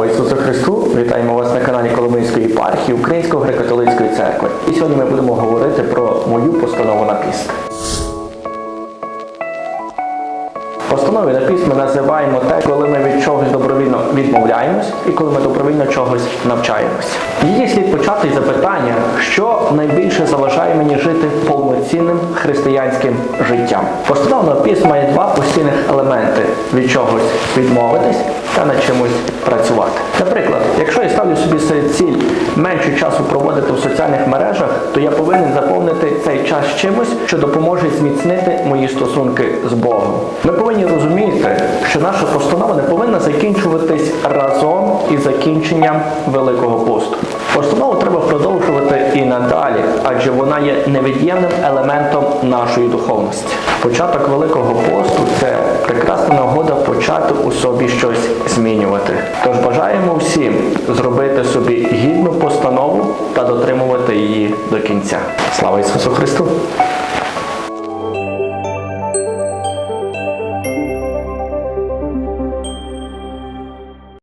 Слава Ісусу Христу! Вітаємо вас на каналі Коломийської єпархії Української греко-католицької церкви. І сьогодні ми будемо говорити про мою постанову на піст. Постанови на піст ми називаємо те, коли ми від чогось добровільно відмовляємось і коли ми добровільно чогось навчаємось. Її слід почати із запитання, що найбільше заважає мені жити повноцінним християнським життям. Постанова на піст має два постійних елементи: від чогось відмовитись та над чимось працювати. Наприклад, якщо я ставлю собі серед ціль менше часу проводити в соціальних мережах, то я повинен заповнити цей час чимось, що допоможе зміцнити мої стосунки з Богом. Ми повинні розуміти, що наша постанова не повинна закінчуватись разом із закінченням Великого посту. Постанову треба продовжувати і надалі, адже вона є невід'ємним елементом нашої духовності. Початок Великого посту це прекрасна нагода почати у собі щось змінювати. Тож бажаємо всім зробити собі гідну постанову та дотримувати її до кінця. Слава Ісусу Христу!